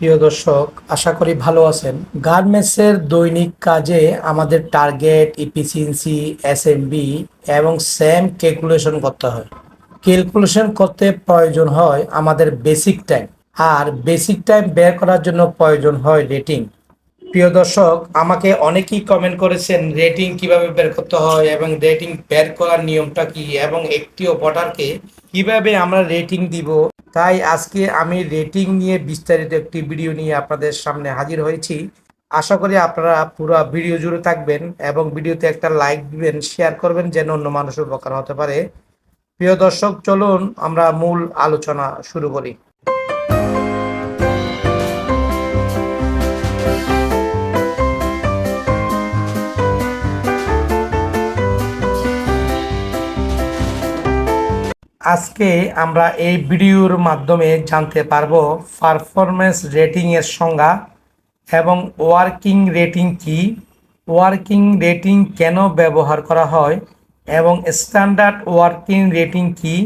প্রিয় দর্শক, আশা করি ভালো আছেন। গার্মেন্টসের দৈনিক কাজে আমাদের টার্গেট ইফিসিয়েন্সি এসএমবি এবং সেম ক্যালকুলেশন করতে হয়। ক্যালকুলেশন করতে প্রয়োজন হয় আমাদের বেসিক টাইম আর বেসিক টাইম বের করার জন্য প্রয়োজন হয় রেটিং। প্রিয় দর্শক, আমাকে অনেকেই কমেন্ট করেছেন রেটিং কীভাবে বের করতে হয় এবং রেটিং বের করার নিয়মটা কি এবং একটি অপারেটরকে কীভাবে আমরা রেটিং দিব। তাই আজকে আমি রেটিং নিয়ে বিস্তারিত একটি ভিডিও নিয়ে আপনাদের সামনে হাজির হয়েছি। আশা করি আপনারা পুরো ভিডিও জুড়ে থাকবেন এবং ভিডিওতে একটা লাইক দিবেন শেয়ার করবেন যেন অন্য মানুষের উপকার হতে পারে। প্রিয় দর্শক, চলুন আমরা মূল আলোচনা শুরু করি। আজকে আমরা এই ভিডিওর মাধ্যমে জানতে পারব পারফরমেন্স রেটিং এর সংজ্ঞা এবং ওয়ার্কিং রেটিং কি? ওয়ার্কিং রেটিং কেন ব্যবহার করা হয় এবং স্ট্যান্ডার্ড ওয়ার্কিং রেটিং কি?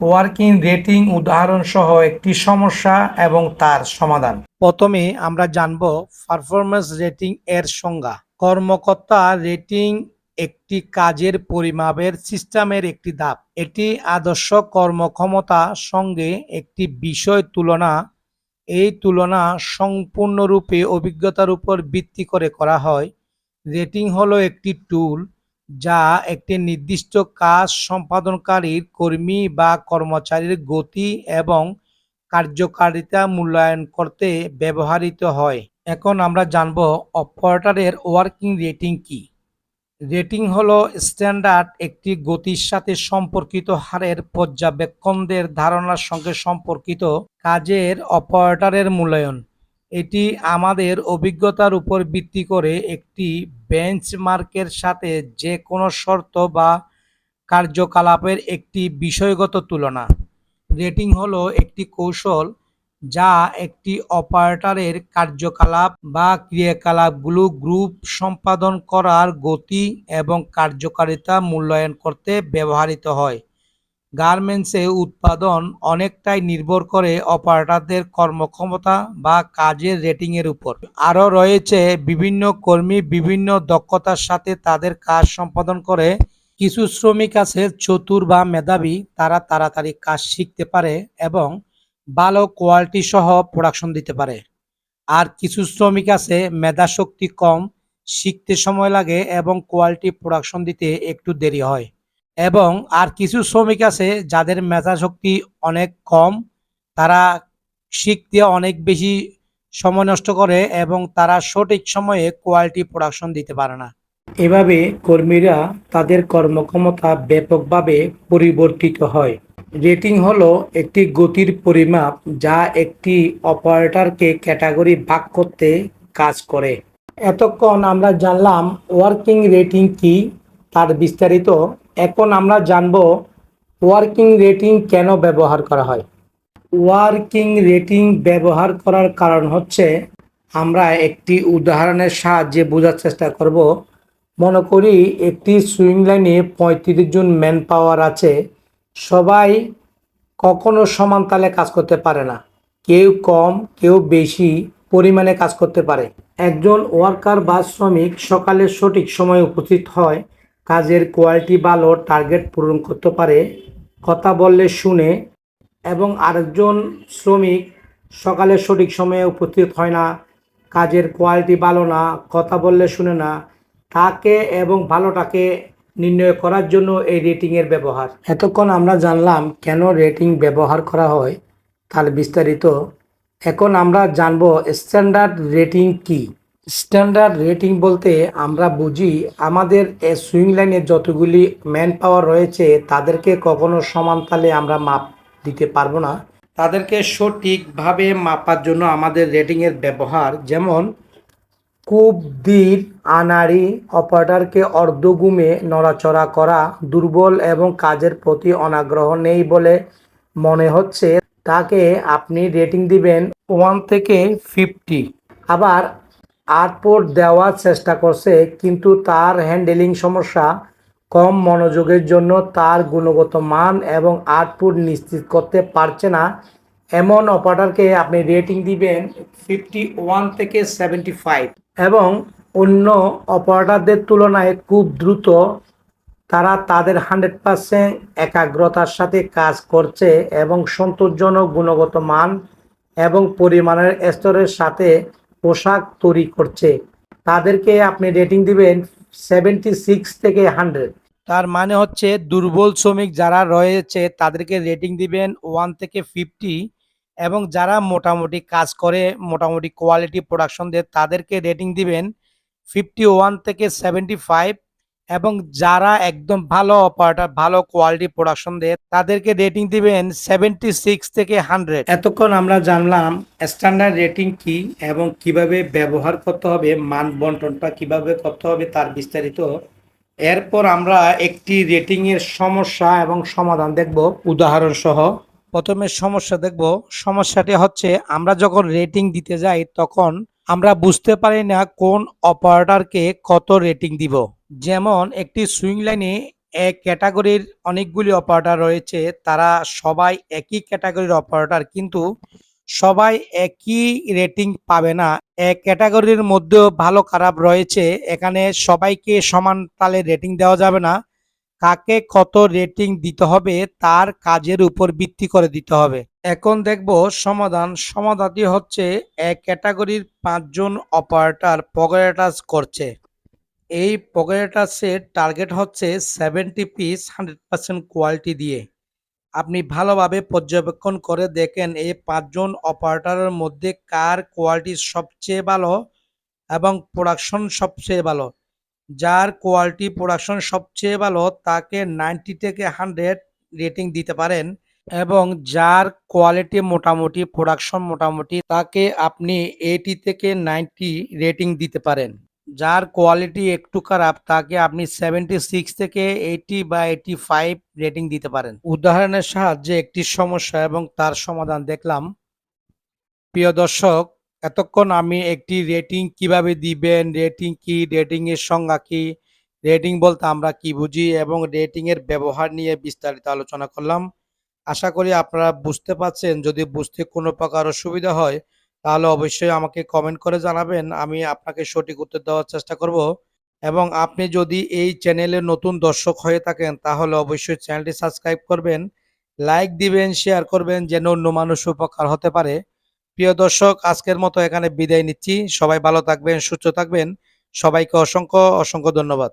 ওয়ার্কিং রেটিং উদাহরণ সহ একটি সমস্যা এবং তার সমাধান। প্রথমে আমরা জানব পারফরমেন্স রেটিং এর সংজ্ঞা। কর্মকর্তা রেটিং একটি কাজের পরিমাপের সিস্টেমের একটি ধাপ। এটি আদর্শ কর্মক্ষমতা সঙ্গে একটি বিষয় তুলনা। এই তুলনা সম্পূর্ণরূপে অভিজ্ঞতার উপর ভিত্তি করে করা হয়। রেটিং হলো একটি টুল যা একটি নির্দিষ্ট কাজ সম্পাদনকারীর কর্মী বা কর্মচারীর গতি এবং কার্যকারিতা মূল্যায়ন করতে ব্যবহৃত হয়। এখন আমরা জানব অপারেটরের ওয়ার্কিং রেটিং কি। রেটিং হলো স্ট্যান্ডার্ড একটি গতির সাথে সম্পর্কিত হারের পর্যবেক্ষণদের ধারণার সঙ্গে সম্পর্কিত কাজের অপারেটরের মূল্যায়ন। এটি আমাদের অভিজ্ঞতার উপর ভিত্তি করে একটি বেঞ্চমার্কের সাথে যে কোনো শর্ত বা কার্যকলাপের একটি বিষয়গত তুলনা। রেটিং হলো একটি কৌশল যা একটি অপারেটরের কার্যকলাপ বা ক্রিয়াকলাপগুলো গ্রুপ সম্পাদন করার গতি এবং কার্যকারিতা মূল্যায়ন করতে ব্যবহৃত হয়। গার্মেন্টসে উৎপাদন অনেকটাই নির্ভর করে অপারেটরদের কর্মক্ষমতা বা কাজের রেটিংয়ের উপর। আরও রয়েছে, বিভিন্ন কর্মী বিভিন্ন দক্ষতার সাথে তাদের কাজ সম্পাদন করে। কিছু শ্রমিক আছে, চতুর বা মেধাবী, তারা তাড়াতাড়ি কাজ শিখতে পারে এবং ভালো কোয়ালিটি সহ প্রোডাকশন দিতে পারে। আর কিছু শ্রমিক আছে মেধা শক্তি কম, শিখতে সময় লাগে এবং কোয়ালিটি প্রোডাকশন দিতে একটু দেরি হয়। এবং আর কিছু শ্রমিক আছে, যাদের মেধা শক্তি অনেক কম, তারা শিখতে অনেক বেশি সময় নষ্ট করে এবং তারা সঠিক সময়ে কোয়ালিটি প্রোডাকশন দিতে পারে না। এভাবে কর্মীরা তাদের কর্মক্ষমতা ব্যাপকভাবে পরিবর্তিত হয়। রেটিং হলো একটি গতির পরিমাপ যা একটি অপারেটরকে ক্যাটাগরি ভাগ করতে কাজ করে। এতক্ষণ আমরা জানলাম ওয়ার্কিং রেটিং কি, তার বিস্তারিত। এখন আমরা জানব ওয়ার্কিং রেটিং কেন ব্যবহার করা হয়। ওয়ার্কিং রেটিং ব্যবহার করার কারণ হচ্ছে, আমরা একটি উদাহরণের সাহায্যে বোঝার চেষ্টা করব। মনে করি একটি সুইং লাইনে পঁয়ত্রিশ জন ম্যান পাওয়ার আছে সবাই কখনো সমান তালে কাজ করতে পারে না। কেউ কম, কেউ বেশি পরিমাণে কাজ করতে পারে। একজন ওয়ার্কার বা শ্রমিক সকালে সঠিক সময়ে উপস্থিত হয়, কাজের কোয়ালিটি ভালো, টার্গেট পূরণ করতে পারে, কথা বললে শুনে, এবং আরেকজন শ্রমিক সকালে সঠিক সময়ে উপস্থিত হয় না, কাজের কোয়ালিটি ভালো না, কথা বললে শুনে না, তাকে এবং ভালোটাকে নির্ণয় করার জন্য এই রেটিংয়ের ব্যবহার। এতক্ষণ আমরা জানলাম কেন রেটিং ব্যবহার করা হয়, তার বিস্তারিত। এখন আমরা জানব স্ট্যান্ডার্ড রেটিং কি। স্ট্যান্ডার্ড রেটিং বলতে আমরা বুঝি আমাদের সুইং লাইনে যতগুলি ম্যান পাওয়ার রয়েছে, তাদেরকে কখনো সমান তালে আমরা মাপ দিতে পারব না। তাদেরকে সঠিকভাবে মাপার জন্য আমাদের রেটিংয়ের ব্যবহার যেমন কূপ দীর আনাড়ি অপারেটরকে অর্ধগুমে নড়াচড়া করা দুর্বল এবং কাজের প্রতি অনাগ্রহ নেই বলে মনে হচ্ছে। তাকে আপনি রেটিং দিবেন ওয়ান থেকে ফিফটি। আবার আটপোর্ট দেওয়ার চেষ্টা করছে, কিন্তু তার হ্যান্ডেলিং সমস্যা, কম মনোযোগের জন্য তার গুণগত মান এবং আউটপুট নিশ্চিত করতে পারছে না। এমন অপারেটরকে আপনি রেটিং দিবেন ফিফটি ওয়ান থেকে সেভেন্টি ফাইভ। এবং অন্য অপারেটরদের তুলনায় খুব দ্রুত তারা তাদের হান্ড্রেড পার্সেন্ট একাগ্রতার সাথে কাজ করছে এবং সন্তোষজনক গুণগত মান এবং পরিমাণের স্তরের সাথে পোশাক তৈরি করছে। তাদেরকে আপনি রেটিং দিবেন সেভেন্টি সিক্স থেকে হান্ড্রেড। তার মানে হচ্ছে দুর্বল শ্রমিক যারা রয়েছে তাদেরকে রেটিং দিবেন ওয়ান থেকে ফিফটি। এবং যারা মোটামুটি কাজ করে, মোটামুটি কোয়ালিটি প্রোডাকশন দেয়, তাদেরকে রেটিং দিবেন ফিফটি ওয়ান থেকে সেভেন্টি ফাইভ এবং যারা একদম ভালো অপারেটর ভালো কোয়ালিটি প্রোডাকশন দেয়, তাদেরকে রেটিং দিবেন সেভেন্টি সিক্স থেকে হান্ড্রেড এতক্ষণ আমরা জানলাম স্ট্যান্ডার্ড রেটিং কি এবং কীভাবে ব্যবহার করতে হবে, মান বন্টনটা কীভাবে করতে হবে, তার বিস্তারিত। এরপর আমরা একটি রেটিংয়ের সমস্যা এবং সমাধান দেখব উদাহরণ সহ প্রথমে সমস্যা দেখব। সমস্যাটি হচ্ছে, আমরা যখন রেটিং দিতে যাই, তখন আমরা বুঝতে পারি না কোন অপারেটরকে কত রেটিং দিব। যেমন, একটি সুইং লাইনে এক ক্যাটাগরির অনেকগুলি অপারেটর রয়েছে, তারা সবাই একই ক্যাটাগরির অপারেটর কিন্তু সবাই একই রেটিং পাবে না। এক ক্যাটাগরির মধ্যেও ভালো খারাপ রয়েছে, এখানে সবাইকে সমান তালে রেটিং দেওয়া যাবে না। কাকে কত রেটিং দিতে হবে তার কাজের উপর ভিত্তি করে দিতে হবে। এখন দেখব সমাধান। সমাধানটি হচ্ছে এক ক্যাটাগরির পাঁচজন অপারেটর পকেটাস করছে। এই পকেটাসের টার্গেট হচ্ছে seventy piece hundred percent quality দিয়ে। আপনি ভালোভাবে পর্যবেক্ষণ করে দেখেন এই পাঁচজন অপারেটরের মধ্যে কার কোয়ালিটি সবচেয়ে ভালো এবং প্রোডাকশন সবচেয়ে ভালো। যার কোয়ালিটি প্রোডাকশন সবচেয়ে ভালো, তাকে নাইনটি থেকে হান্ড্রেড রেটিং দিতে পারেন এবং যার কোয়ালিটি মোটামুটি প্রোডাকশন মোটামুটি, তাকে আপনি এইটি থেকে নাইনটি রেটিং দিতে পারেন। যার কোয়ালিটি একটু খারাপ, তাকে আপনি সেভেন্টি সিক্স থেকে এইটি বা এইটি ফাইভ রেটিং দিতে পারেন। উদাহরণের সাহায্যে একটি সমস্যা এবং তার সমাধান দেখলাম। প্রিয় দর্শক এতক্ষণ আমি একটি রেটিং কীভাবে দিবেন রেটিং কি রেটিং এর সংজ্ঞা কি রেটিং বলতে আমরা কি বুঝি এবং রেটিং এর ব্যবহার নিয়ে বিস্তারিত আলোচনা করলাম। আশা করি আপনারা বুঝতে পারছেন, যদি বুঝতে কোনো প্রকার অসুবিধা হয়, তাহলে অবশ্যই আমাকে কমেন্ট করে জানাবেন, আমি আপনাকে সঠিক উত্তর দেওয়ার চেষ্টা করব। এবং আপনি যদি এই চ্যানেলে নতুন দর্শক হয়ে থাকেন, তাহলে অবশ্যই চ্যানেলটি সাবস্ক্রাইব করবেন লাইক দিবেন শেয়ার করবেন, যেন অন্য মানুষ উপকার হতে পারে। প্রিয় দর্শক, আজকের মতো এখানে বিদায় নিচ্ছি। সবাই ভালো থাকবেন, সুস্থ থাকবেন। সবাইকে অসংখ্য অসংখ্য ধন্যবাদ।